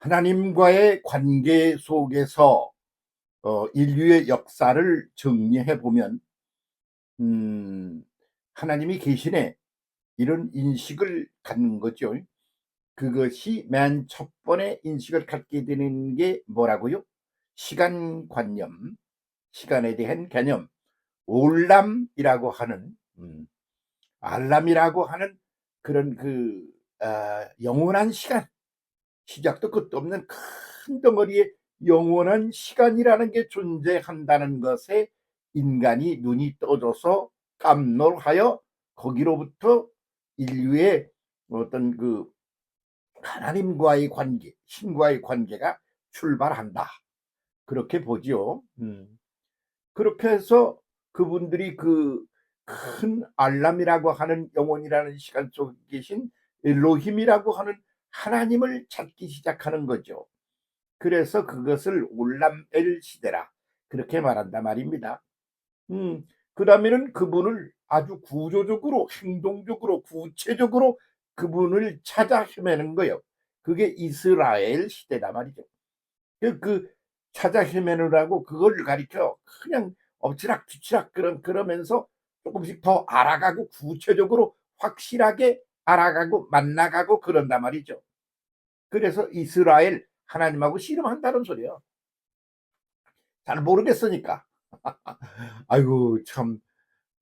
하나님과의 관계 속에서 어, 인류의 역사를 정리해 보면 음, 하나님이 계시네 이런 인식을 갖는 거죠. 그것이 맨 첫 번에 인식을 갖게 되는 게 뭐라고요? 시간 관념, 시간에 대한 개념, 올람이라고 하는 음, 알람이라고 하는 그런 그 아, 영원한 시간, 시작도 끝도 없는 큰 덩어리의 영원한 시간이라는 게 존재한다는 것에 인간이 눈이 떠져서 깜놀하여 거기로부터 인류의 어떤 그 하나님과의 관계, 신과의 관계가 출발한다. 그렇게 보지요. 음. 그렇게 해서 그분들이 그 큰 알람이라고 하는 영혼이라는 시간 속에 계신 엘로힘이라고 하는 하나님을 찾기 시작하는 거죠. 그래서 그것을 올람엘 시대라 그렇게 말한다 말입니다. 음, 그 다음에는 그분을 아주 구조적으로 행동적으로 구체적으로 그분을 찾아 헤매는 거예요. 그게 이스라엘 시대다 말이죠. 그, 그 찾아 헤매느라고 그걸 가리켜 그냥 엎치락 뒤치락 그런 그러면서 조금씩 더 알아가고 구체적으로 확실하게 알아가고 만나가고 그런단 말이죠. 그래서 이스라엘 하나님하고 씨름한다는 소리야. 잘 모르겠으니까. 아이고 참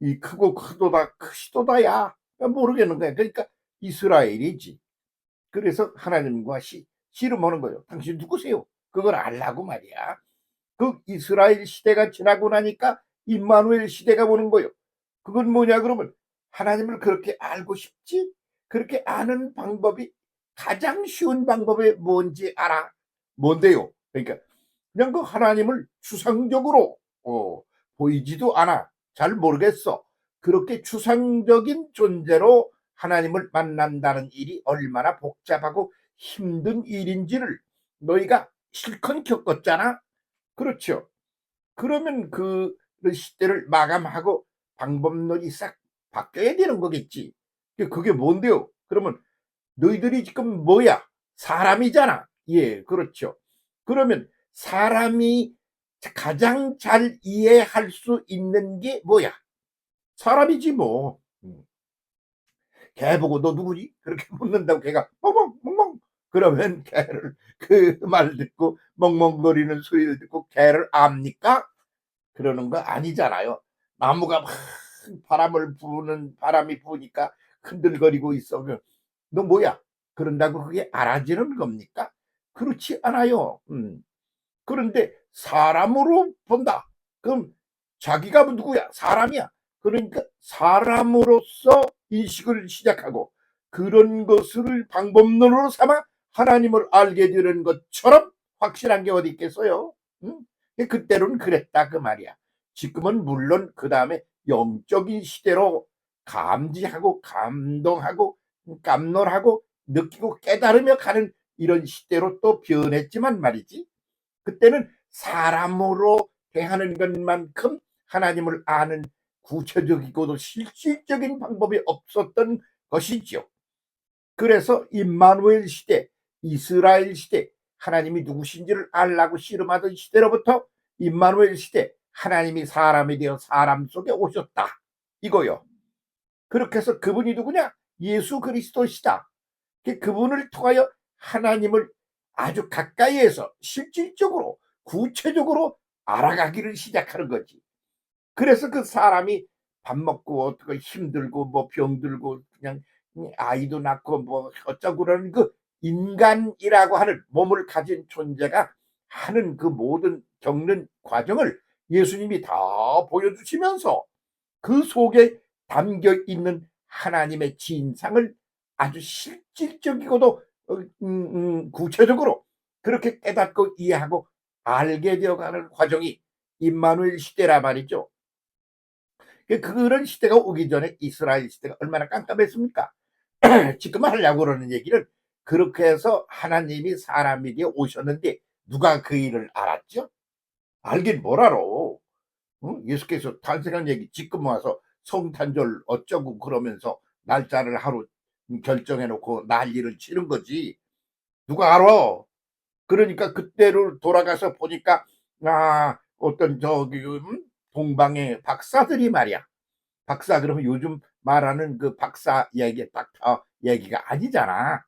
이 크고 크도다 크시도다야 모르겠는 거야. 그러니까 이스라엘이지. 그래서 하나님과 시, 씨름하는 거예요. 당신 누구세요? 그걸 알라고 말이야. 그 이스라엘 시대가 지나고 나니까 임마누엘 시대가 오는 거예요. 그건 뭐냐 그러면 하나님을 그렇게 알고 싶지? 그렇게 아는 방법이 가장 쉬운 방법이 뭔지 알아? 뭔데요? 그러니까 그냥 그 하나님을 추상적으로 어, 보이지도 않아. 잘 모르겠어. 그렇게 추상적인 존재로 하나님을 만난다는 일이 얼마나 복잡하고 힘든 일인지를 너희가 실컷 겪었잖아. 그렇죠. 그러면 그 시대를 마감하고 방법론이 싹 바뀌어야 되는 거겠지. 그게 뭔데요? 그러면 너희들이 지금 뭐야? 사람이잖아. 예, 그렇죠. 그러면 사람이 가장 잘 이해할 수 있는 게 뭐야? 사람이지 뭐. 음. 개 보고 너 누구지? 그렇게 묻는다고 걔가 멍멍 멍멍 그러면 개를 그 말 듣고 멍멍거리는 소리를 듣고 개를 압니까? 그러는 거 아니잖아요. 나무가 막 바람을 부는 바람이 부니까 흔들거리고 있어. 너 뭐야? 그런다고 그게 알아지는 겁니까? 그렇지 않아요. 음. 그런데 사람으로 본다. 그럼 자기가 누구야? 사람이야. 그러니까 사람으로서 인식을 시작하고 그런 것을 방법론으로 삼아 하나님을 알게 되는 것처럼 확실한 게 어디 있겠어요? 응? 그때로는 그랬다 그 말이야. 지금은 물론 그 다음에 영적인 시대로 감지하고 감동하고 깜놀하고 느끼고 깨달으며 가는 이런 시대로 또 변했지만 말이지. 그때는 사람으로 대하는 것만큼 하나님을 아는 구체적이고도 실질적인 방법이 없었던 것이지요. 그래서 임마누엘 시대, 이스라엘 시대, 하나님이 누구신지를 알라고 씨름하던 시대로부터 임마누엘 시대, 하나님이 사람이 되어 사람 속에 오셨다. 이거요. 그렇게 해서 그분이 누구냐? 예수 그리스도시다. 그분을 통하여 하나님을 아주 가까이에서 실질적으로 구체적으로 알아가기를 시작하는 거지. 그래서 그 사람이 밥 먹고 어떻게 힘들고 뭐 병들고 그냥 아이도 낳고 뭐 어쩌고 그러는 그 인간이라고 하는 몸을 가진 존재가 하는 그 모든 겪는 과정을 예수님이 다 보여주시면서 그 속에 담겨 있는 하나님의 진상을 아주 실질적이고도 어, 음, 음, 구체적으로 그렇게 깨닫고 이해하고 알게 되어가는 과정이 임마누엘 시대라 말이죠. 그, 그런 시대가 오기 전에 이스라엘 시대가 얼마나 깜깜했습니까? 지금 하려고 그러는 얘기를 그렇게 해서 하나님이 되어 오셨는데 누가 그 일을 알았죠? 알긴 뭘 알아. 응? 예수께서 탄생한 얘기 지금 와서 성탄절 어쩌고 그러면서 날짜를 하루 결정해 놓고 난리를 치는 거지. 누가 알아? 그러니까 그때로 돌아가서 보니까 아 어떤 저기 음, 동방의 박사들이 말이야. 박사 그러면 요즘 말하는 그 박사 얘기 닥터 얘기가 아니잖아.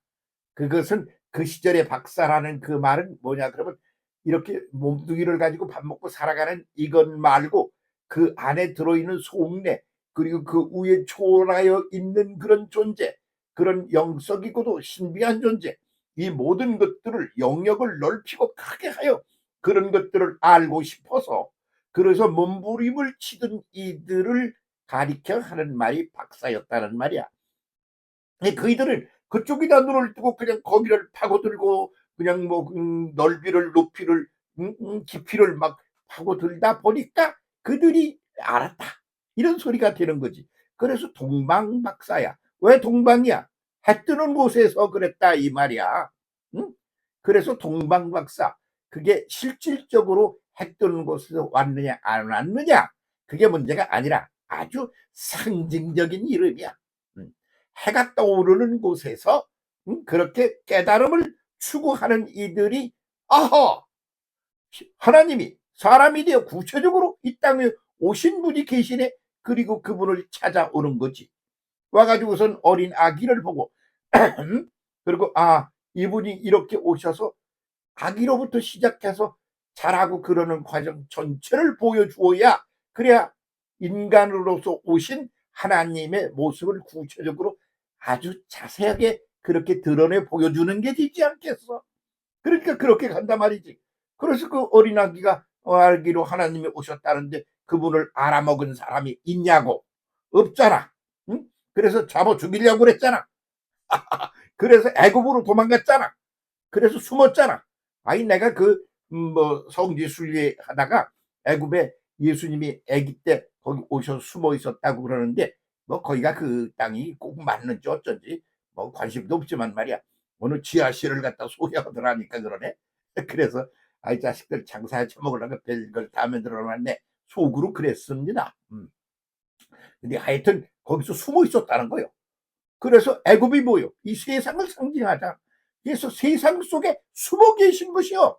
그것은 그 시절의 박사라는 그 말은 뭐냐 그러면 이렇게 몸뚱이를 가지고 밥 먹고 살아가는 이것 말고 그 안에 들어있는 속내 그리고 그 위에 초월하여 있는 그런 존재 그런 영적이고도 신비한 존재 이 모든 것들을 영역을 넓히고 크게 하여 그런 것들을 알고 싶어서 그래서 몸부림을 치던 이들을 가리켜 하는 말이 박사였다는 말이야. 그이들은 그쪽에다 눈을 뜨고 그냥 거기를 파고들고 그냥 뭐 음, 넓이를 높이를 음, 음, 깊이를 막 파고들다 보니까 그들이 알았다 이런 소리가 되는 거지. 그래서 동방 박사야. 왜 동방이야? 해 뜨는 곳에서 그랬다 이 말이야. 응? 그래서 동방 박사 그게 실질적으로 해 뜨는 곳에서 왔느냐 안 왔느냐 그게 문제가 아니라 아주 상징적인 이름이야. 음. 해가 떠오르는 곳에서 음, 그렇게 깨달음을 추구하는 이들이 아하 하나님이 사람이 되어 구체적으로 이 땅에 오신 분이 계시네 그리고 그분을 찾아오는 거지 와가지고선 어린 아기를 보고 그리고 아 이분이 이렇게 오셔서 아기로부터 시작해서 자라고 그러는 과정 전체를 보여주어야 그래야 인간으로서 오신 하나님의 모습을 구체적으로 아주 자세하게 그렇게 드러내 보여주는 게 되지 않겠어? 그러니까 그렇게 간단 말이지. 그래서 그 어린아기가 알기로 하나님이 오셨다는데 그분을 알아먹은 사람이 있냐고? 없잖아. 응? 그래서 잡아 죽이려고 그랬잖아. 그래서 애굽으로 도망갔잖아. 그래서 숨었잖아. 아니 내가 그뭐 성지 순례 하다가 애굽에 예수님이 아기 때 거기 오셔서 숨어 있었다고 그러는데 뭐 거기가 그 땅이 꼭 맞는지 어쩐지 뭐 관심도 없지만 말이야 어느 지하실을 갖다 소개하더라니까 그러네 그래서 아이 자식들 장사해 처먹으려고 별걸 다 만들어놨네 속으로 그랬습니다 음. 근데 하여튼 거기서 숨어 있었다는 거예요 그래서 애굽이 뭐요 이 세상을 상징하자 그래서 세상 속에 숨어 계신 것이요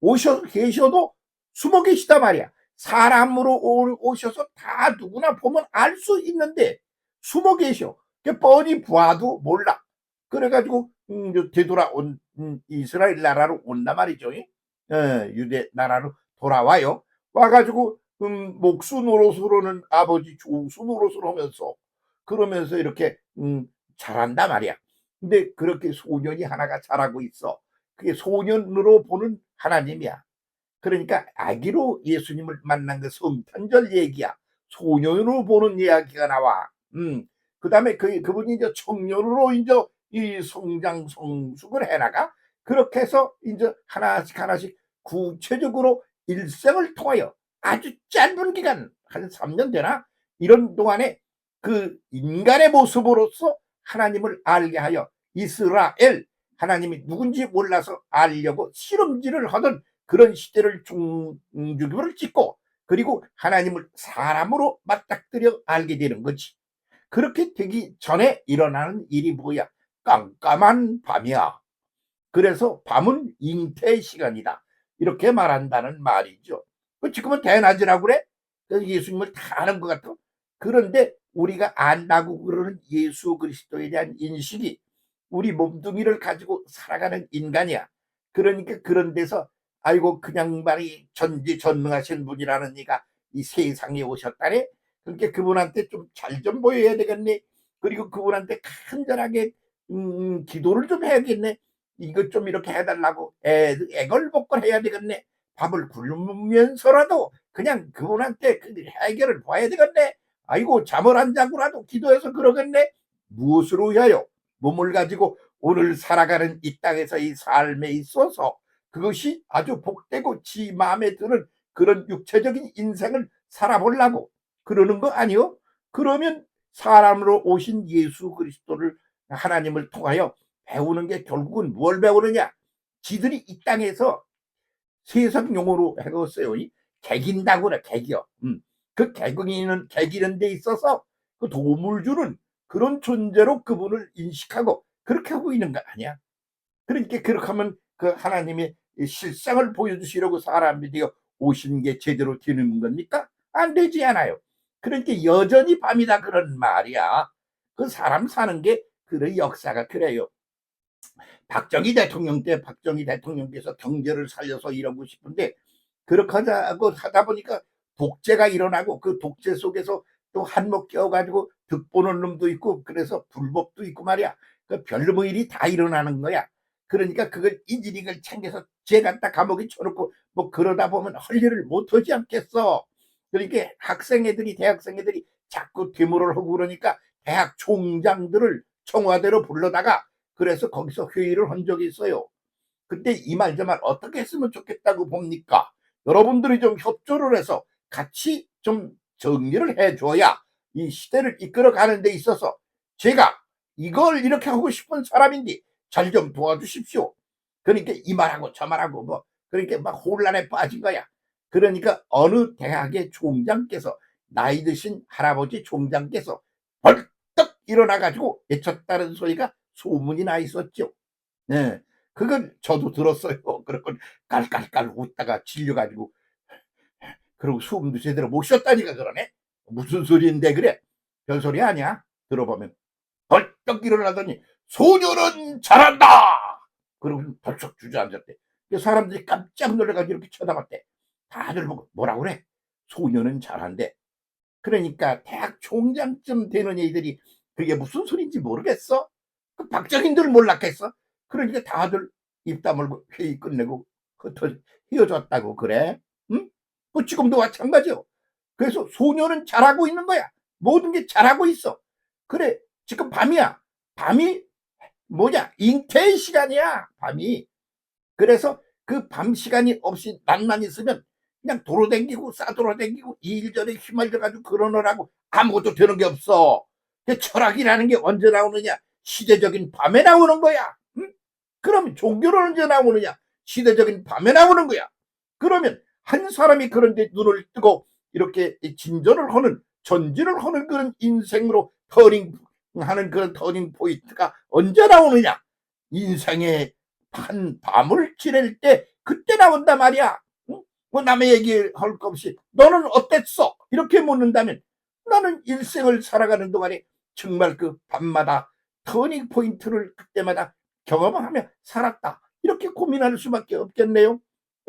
오셔 계셔도 숨어 계시다 말이야 사람으로 오셔서 다 누구나 보면 알 수 있는데 숨어 계셔. 뻔히 봐도 몰라. 그래가지고 음, 되돌아온 음, 이스라엘 나라로 온단 말이죠. 예, 유대 나라로 돌아와요. 와가지고 음, 목수 노릇으로는 아버지 조수 노릇을 하면서 그러면서 이렇게 음, 잘한다 말이야. 근데 그렇게 소년이 하나가 자라고 있어. 그게 소년으로 보는 하나님이야. 그러니까 아기로 예수님을 만난 그 성탄절 얘기야. 소년으로 보는 이야기가 나와. 음. 그 다음에 그, 그분이 이제 청년으로 이제 이 성장, 성숙을 해나가. 그렇게 해서 이제 하나씩 하나씩 구체적으로 일생을 통하여 아주 짧은 기간, 한 3년 되나? 이런 동안에 그 인간의 모습으로서 하나님을 알게 하여 이스라엘, 하나님이 누군지 몰라서 알려고 실험질을 하던 그런 시대를 중주기를 찍고 그리고 하나님을 사람으로 맞닥뜨려 알게 되는 거지. 그렇게 되기 전에 일어나는 일이 뭐야? 깜깜한 밤이야. 그래서 밤은 잉태 시간이다. 이렇게 말한다는 말이죠. 그 지금은 대낮이라고 그래? 예수님을 다 아는 것 같아. 그런데 우리가 안다고 그러는 예수 그리스도에 대한 인식이 우리 몸뚱이를 가지고 살아가는 인간이야. 그러니까 그런 데서 아이고 그냥 말이 전지전능하신 분이라는 이가 이 세상에 오셨다네. 그러니까 그분한테 좀 잘좀 보여야 되겠네. 그리고 그분한테 간절하게 음, 기도를 좀 해야겠네. 이것 좀 이렇게 해달라고 애, 애걸복걸 해야 되겠네. 밥을 굶으면서라도 그냥 그분한테 그 해결을 봐야 되겠네. 아이고 잠을 안 자고라도 기도해서 그러겠네. 무엇으로 위하여 몸을 가지고 오늘 살아가는 이 땅에서 이 삶에 있어서 그것이 아주 복되고 지 마음에 드는 그런 육체적인 인생을 살아보려고 그러는 거 아니요? 그러면 사람으로 오신 예수 그리스도를 하나님을 통하여 배우는 게 결국은 뭘 배우느냐? 지들이 이 땅에서 세상 용어로 해었어요. 개긴다고 그래, 개기요. 음. 그 개기는, 개기는 데 있어서 그 도움을 주는 그런 존재로 그분을 인식하고 그렇게 하고 있는 거 아니야? 그러니까 그렇게 하면 그 하나님의 이 실상을 보여주시려고 사람이 되어 오신 게 제대로 되는 겁니까? 안 되지 않아요. 그러니까 여전히 밤이다 그런 말이야. 그 사람 사는 게 그런 역사가 그래요. 박정희 대통령 때 박정희 대통령께서 경제를 살려서 이러고 싶은데 그렇게 하자고 하다 보니까 독재가 일어나고 그 독재 속에서 또 한몫 껴가지고 득 보는 놈도 있고 그래서 불법도 있고 말이야. 그 별로 일이 다 일어나는 거야. 그러니까 그걸 인지링을 챙겨서 쟤 갖다 감옥에 쳐놓고 뭐 그러다 보면 할 일을 못하지 않겠어. 그러니까 학생 애들이 대학생 애들이 자꾸 퇴무를 하고 그러니까 대학 총장들을 청와대로 불러다가 그래서 거기서 회의를 한 적이 있어요. 그때 이말 저 말 어떻게 했으면 좋겠다고 봅니까? 여러분들이 좀 협조를 해서 같이 좀 정리를 해줘야 이 시대를 이끌어가는 데 있어서 제가 이걸 이렇게 하고 싶은 사람인데 잘 좀 도와주십시오. 그러니까 이 말하고 저 말하고 뭐 그러니까 막 혼란에 빠진 거야. 그러니까 어느 대학의 총장께서 나이 드신 할아버지 총장께서 벌떡 일어나 가지고 외쳤다는 소리가 소문이 나 있었죠. 네. 그건 저도 들었어요. 그러고 깔깔깔 웃다가 질려가지고 그리고 숨도 제대로 못 쉬었다니까 그러네. 무슨 소리인데 그래? 별 소리 아니야? 들어보면 벌떡 일어나더니 소녀는 잘한다. 그리고 벌쩍 주저앉았대. 그 사람들이 깜짝 놀라가지고 이렇게 쳐다봤대. 다들 보고 뭐라 그래? 소녀는 잘한대. 그러니까 대학 총장쯤 되는 애들이 그게 무슨 소리인지 모르겠어. 그 박정희들 몰랐겠어. 그러니까 다들 입 다물고 회의 끝내고 흩어 헤어졌다고 그래. 응? 그 지금도 마찬가지요. 그래서 소녀는 잘하고 있는 거야. 모든 게 잘하고 있어. 그래 지금 밤이야. 밤이 뭐냐 잉태의 시간이야. 밤이. 그래서 그 밤 시간이 없이 낮만 있으면 그냥 돌아댕기고 싸돌아 댕기고 일전에 휘말려가지고 그러느라고 아무것도 되는 게 없어. 그 철학이라는 게 언제 나오느냐? 시대적인 밤에 나오는 거야. 응? 그럼 종교는 언제 나오느냐? 시대적인 밤에 나오는 거야. 그러면 한 사람이 그런데 눈을 뜨고 이렇게 진전을 하는 전진을 하는 그런 인생으로 터닝 하는 그런 터닝 포인트가 언제 나오느냐? 인생의 한 밤을 지낼 때 그때 나온단 말이야. 응? 뭐 남의 얘기할 것 없이 너는 어땠어? 이렇게 묻는다면 나는 일생을 살아가는 동안에 정말 그 밤마다 터닝 포인트를 그때마다 경험하며 살았다. 이렇게 고민할 수밖에 없겠네요.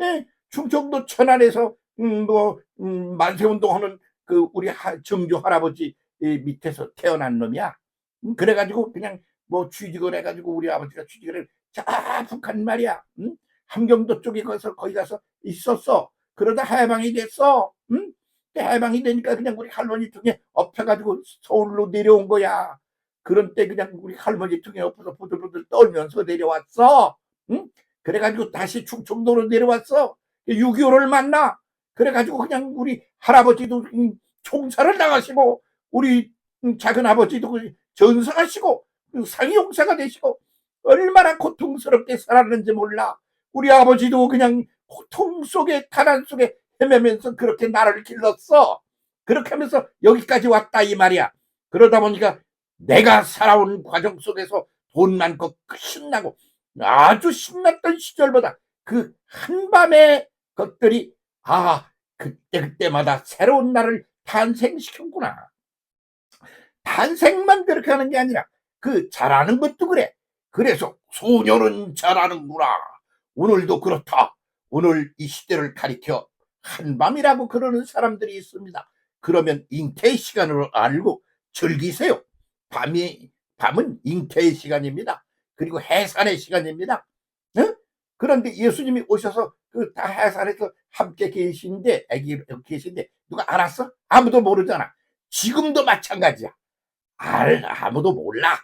예, 충청도 천안에서 음, 뭐 음, 만세운동하는 그 우리 하, 정주 할아버지 이 밑에서 태어난 놈이야. 음, 그래가지고 그냥 뭐 취직을 해가지고 우리 아버지가 취직을 해. 자 북한 말이야. 음? 함경도 쪽에 가서 거기 가서 있었어. 그러다 해방이 됐어. 음? 해방이 되니까 그냥 우리 할머니 등에 엎혀가지고 서울로 내려온 거야. 그런 때 그냥 우리 할머니 등에 엎어서 부들부들 떨면서 내려왔어. 응? 그래가지고 다시 충청도로 내려왔어. 6.25를 만나. 그래가지고 그냥 우리 할아버지도 음, 총사를 나가시고 우리 음, 작은 아버지도 그 전사하시고 그 상용사가 되시고 얼마나 고통스럽게 살았는지 몰라. 우리 아버지도 그냥 고통 속에 가난 속에 헤매면서 그렇게 나를 길렀어. 그렇게 하면서 여기까지 왔다 이 말이야. 그러다 보니까 내가 살아온 과정 속에서 돈 많고 신나고 아주 신났던 시절보다 그 한밤의 것들이 아 그때 그때마다 새로운 나를 탄생시켰구나. 탄생만 그렇게 하는 게 아니라 그 잘하는 것도 그래. 그래서 소녀는 잘하는구나. 오늘도 그렇다. 오늘 이 시대를 가리켜 한밤이라고 그러는 사람들이 있습니다. 그러면 잉태의 시간으로 알고 즐기세요. 밤이 밤은 잉태의 시간입니다. 그리고 해산의 시간입니다. 네? 그런데 예수님이 오셔서 그 다 해산에서 함께 계신데 애기 계신데 누가 알았어? 아무도 모르잖아. 지금도 마찬가지야. 알 아무도 몰라.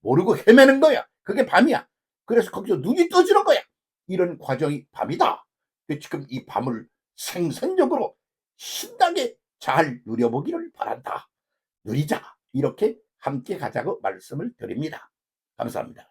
모르고 헤매는 거야. 그게 밤이야. 그래서 거기서 눈이 떠지는 거야. 이런 과정이 밤이다. 지금 이 밤을 생산적으로 신나게 잘 누려보기를 바란다. 누리자. 이렇게 함께 가자고 말씀을 드립니다. 감사합니다.